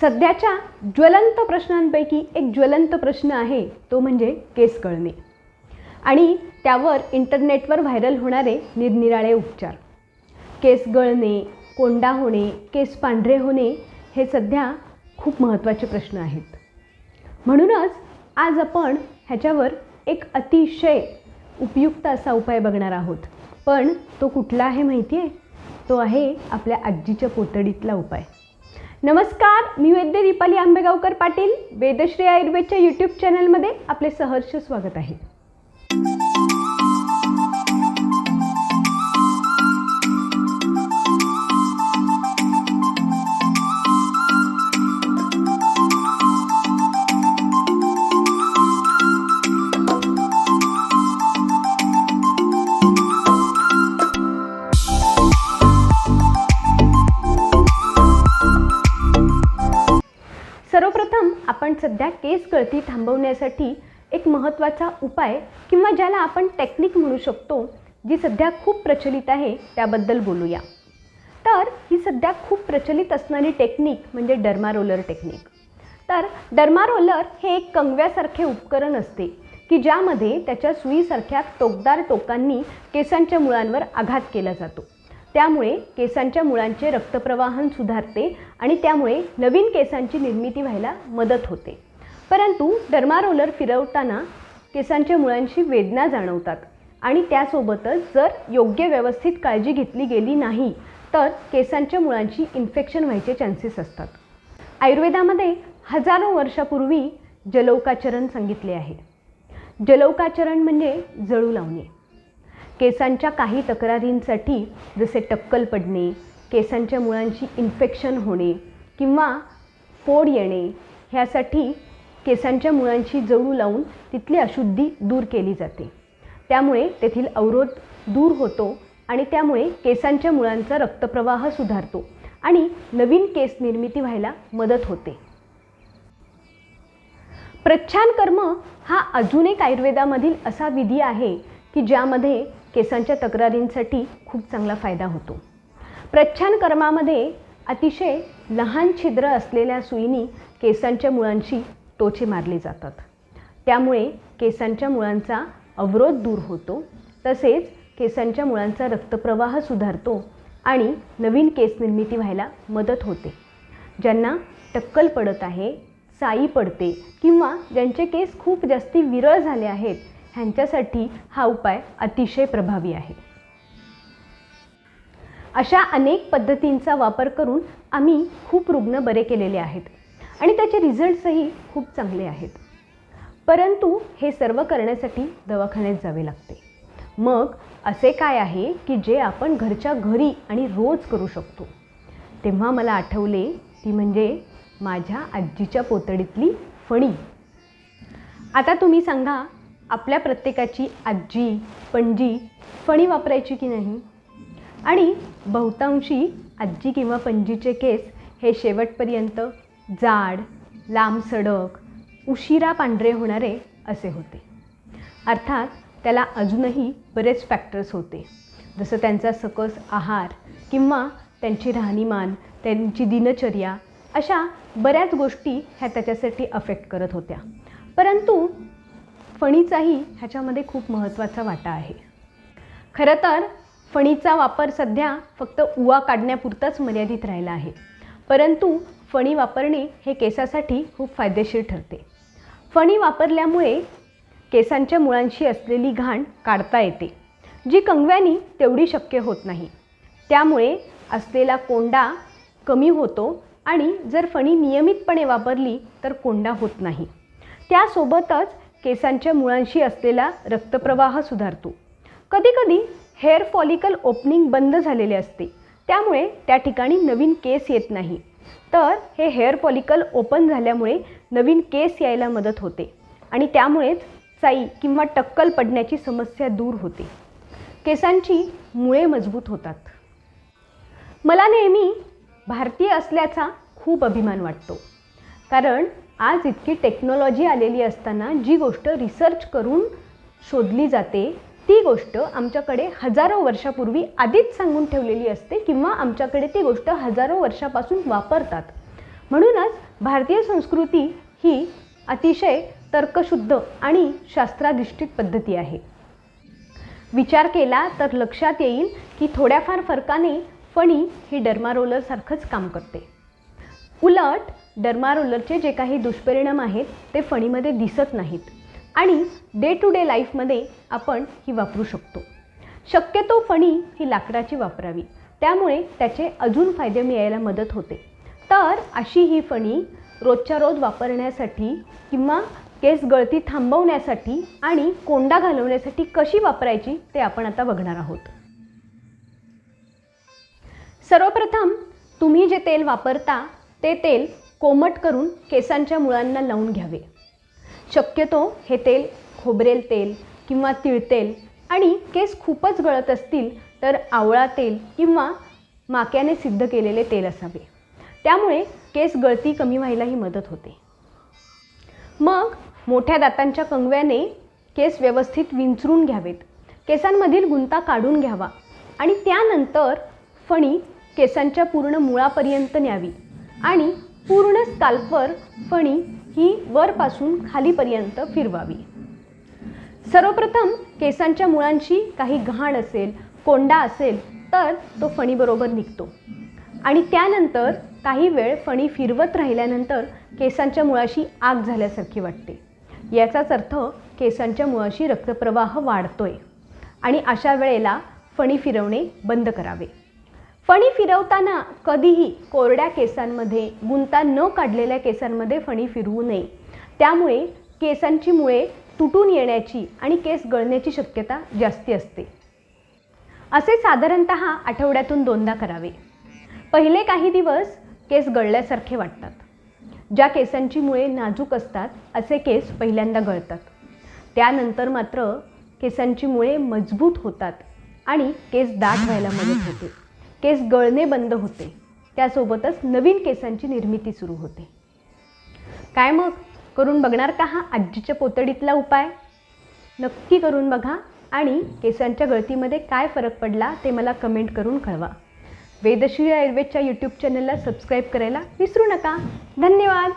सध्याच्या ज्वलंत प्रश्नांपैकी एक ज्वलंत प्रश्न आहे तो म्हणजे केस गळणे आणि त्यावर इंटरनेटवर व्हायरल होणारे निरनिराळे उपचार. केस गळणे कोंडा होणे केस पांढरे होणे हे सध्या खूप महत्त्वाचे प्रश्न आहेत. म्हणूनच आज आपण ह्याच्यावर एक अतिशय उपयुक्त असा उपाय बघणार आहोत. पण तो कुठला आहे माहिती आहे तो आहे आपल्या आजीच्या पोतडीतला उपाय. नमस्कार मी वैद्य दीपाली आंबेगावकर पाटील वेदश्री आयुर्वेदच्या यूट्यूब चॅनलमध्ये आपले सहर्ष स्वागत आहे. सध्या केस गळती थांबवण्यासाठी एक महत्त्वाचा उपाय किंवा ज्याला आपण टेक्निक म्हणू शकतो जी सध्या खूप प्रचलित आहे त्याबद्दल बोलूया. तर ही सध्या खूप प्रचलित असणारी टेक्निक म्हणजे डर्मा रोलर टेक्निक तर डर्मा रोलर हे एक कंगव्यासारखे उपकरण असते की ज्यामध्ये त्याच्या सुईसारख्या टोकदार टोकांनी केसांच्या मुळांवर आघात केला जातो. त्यामुळे केसांच्या मुळांचे रक्तप्रवाहन सुधारते आणि त्यामुळे नवीन केसांची निर्मिती व्हायला मदत होते. परंतु डर्मारोलर फिरवताना केसांच्या मुळांशी वेदना जाणवतात आणि त्यासोबतच जर योग्य व्यवस्थित काळजी घेतली गेली नाही तर केसांच्या मुळांची इन्फेक्शन व्हायचे चान्सेस असतात. आयुर्वेदामध्ये हजारो वर्षापूर्वी जलौकाचरण सांगितले आहे. जलौकाचरण म्हणजे जळू लावणे. केसांच्या काही तक्रारींसाठी जसे टक्कल पडणे केसांच्या मुळांची इन्फेक्शन होणे किंवा फोड येणे ह्यासाठी केसांच्या मुळांशी जळू लावून तिथली अशुद्धी दूर केली जाते. त्यामुळे तेथील अवरोध दूर होतो आणि त्यामुळे केसांच्या मुळांचा रक्तप्रवाह सुधारतो आणि नवीन केस निर्मिती व्हायला मदत होते. प्रच्छान कर्म हा अजून एक आयुर्वेदामधील असा विधी आहे की ज्यामध्ये केसांच्या तक्रारींसाठी खूप चांगला फायदा होतो. प्रच्छान कर्मामध्ये अतिशय लहान छिद्र असलेल्या सुईनी केसांच्या मुळांशी टोचे मारले जातात. त्यामुळे केसांच्या मुळांचा अवरोध दूर होतो तसेच केसांच्या मुळांचा रक्तप्रवाह सुधारतो आणि नवीन केस निर्मिती व्हायला मदत होते. ज्यांना टक्कल पडत आहे साई पडते किंवा ज्यांचे केस खूप जास्ती विरळ झाले आहेत ह्यांच्यासाठी हा उपाय अतिशय प्रभावी आहे. अशा अनेक पद्धतींचा वापर करून आम्ही खूप रुग्ण बरे केलेले आहेत आणि त्याचे रिझल्ट्सही खूप चांगले आहेत. परंतु हे सर्व करण्यासाठी दवाखान्यात जावे लागते. मग असे काय आहे की जे आपण घरच्या घरी आणि रोज करू शकतो? तेव्हा मला आठवले ती म्हणजे माझ्या आजीच्या पोतडीतली फणी. आता तुम्ही सांगा आपल्या प्रत्येकाची आजी पणजी फणी वापरायची की नाही? आणि बहुतांशी आजी किंवा पणजीचे केस हे शेवटपर्यंत जाड लांब सडक उशिरा पांढरे होणारे असे होते. अर्थात त्याला अजूनही बरेच फॅक्टर्स होते. जसं त्यांचा सकस आहार किंवा त्यांची राहणीमान त्यांची दिनचर्या अशा बऱ्याच गोष्टी ह्या त्याच्यासाठी अफेक्ट करत होत्या. परंतु फणीचाही ह्याच्यामध्ये खूप महत्त्वाचा वाटा आहे. खरं तर फणीचा वापर सध्या फक्त उवा काढण्यापुरताच मर्यादित राहिला आहे. परंतु फणी वापरणे हे केसासाठी खूप फायदेशीर ठरते. फणी वापरल्यामुळे केसांच्या मुळांशी असलेली घाण काढता येते जी कंगव्यानी तेवढी शक्य होत नाही. त्यामुळे असलेला कोंडा कमी होतो आणि जर फणी नियमितपणे वापरली तर कोंडा होत नाही. त्यासोबतच केसांच्या मुळांशी असलेला रक्तप्रवाह सुधारतो. कधीकधी हेअर फॉलिकल ओपनिंग बंद झालेले असते. त्यामुळे त्या ठिकाणी नवीन केस येत नाही. तर हे हेअर फॉलिकल ओपन झाल्यामुळे नवीन केस यायला मदत होते आणि त्यामुळेच चाई किंवा टक्कल पडण्याची समस्या दूर होते. केसांची मुळे मजबूत होतात. मला नेहमी भारतीय असल्याचा खूप अभिमान वाटतो. कारण आज इतकी टेक्नॉलॉजी आलेली असताना जी गोष्ट रिसर्च करून शोधली जाते ती गोष्ट आमच्याकडे हजारो वर्षापूर्वी आधीच सांगून ठेवलेली असते किंवा आमच्याकडे ती गोष्ट हजारो वर्षापासून वापरतात. म्हणूनच भारतीय संस्कृती ही अतिशय तर्कशुद्ध आणि शास्त्राधिष्ठित पद्धती आहे. विचार केला तर लक्षात येईल की थोड्याफार फरकाने फणी ही डर्मारोलरसारखंच काम करते. उलट डर्मारोलरचे जे काही दुष्परिणाम आहेत ते फणीमध्ये दिसत नाहीत. आणि डे टू डे लाईफमध्ये आपण ही वापरू शकतो. शक्यतो फणी ही लाकडाची वापरावी. त्यामुळे त्याचे अजून फायदे मिळायला मदत होते. तर अशी ही फणी रोजच्या रोज वापरण्यासाठी किंवा केस गळती थांबवण्यासाठी आणि कोंडा घालवण्यासाठी कशी वापरायची ते आपण आता बघणार आहोत. सर्वप्रथम तुम्ही जे तेल वापरता ते तेल कोमट करून केसांच्या मुळांना लावून घ्यावे. शक्यतो हे तेल खोबरेल तेल किंवा तिळतेल आणि केस खूपच गळत असतील तर आवळा तेल किंवा माक्याने सिद्ध केलेले तेल असावे. त्यामुळे केस गळती कमी व्हायलाही मदत होते. मग मोठ्या दातांच्या कंगव्याने केस व्यवस्थित विंचरून घ्यावेत. केसांमधील गुंता काढून घ्यावा आणि त्यानंतर फणी केसांच्या पूर्ण मुळापर्यंत न्यावी. आणि पूर्ण स्काल्पवर फणी ही वरपासून खालीपर्यंत फिरवावी. सर्वप्रथम केसांच्या मुळांशी काही घाण असेल कोंडा असेल तर तो फणीबरोबर निघतो. आणि त्यानंतर काही वेळ फणी फिरवत राहिल्यानंतर केसांच्या मुळाशी आग झाल्यासारखी वाटते. याचाच अर्थ केसांच्या मुळाशी रक्तप्रवाह वाढतोय. आणि अशा वेळेला फणी फिरवणे बंद करावे. फणी फिरवताना कधीही कोरड्या केसांमध्ये गुंता न काढलेल्या केसांमध्ये फणी फिरवू नये. त्यामुळे केसांची मुळे तुटून येण्याची आणि केस गळण्याची शक्यता जास्ती असते. असे साधारणत आठवड्यातून दोनदा करावे. पहिले काही दिवस केस गळल्यासारखे वाटतात. ज्या केसांची मुळे नाजूक असतात असे केस पहिल्यांदा गळतात. त्यानंतर मात्र केसांची मुळे मजबूत होतात आणि केस दाट व्हायला मदत होते. केस गळणे बंद होते. त्यासोबतच नवीन केसांची निर्मिती सुरू होते. काय मग? करून बघणार का हा आजीच्या पोतडीतला उपाय? नक्की करून बघा आणि केसांच्या गळतीमध्ये काय फरक पडला ते मला कमेंट करून कळवा. वेदश्री आयुर्वेदच्या यूट्यूब चॅनलला सबस्क्राईब करायला विसरू नका. धन्यवाद!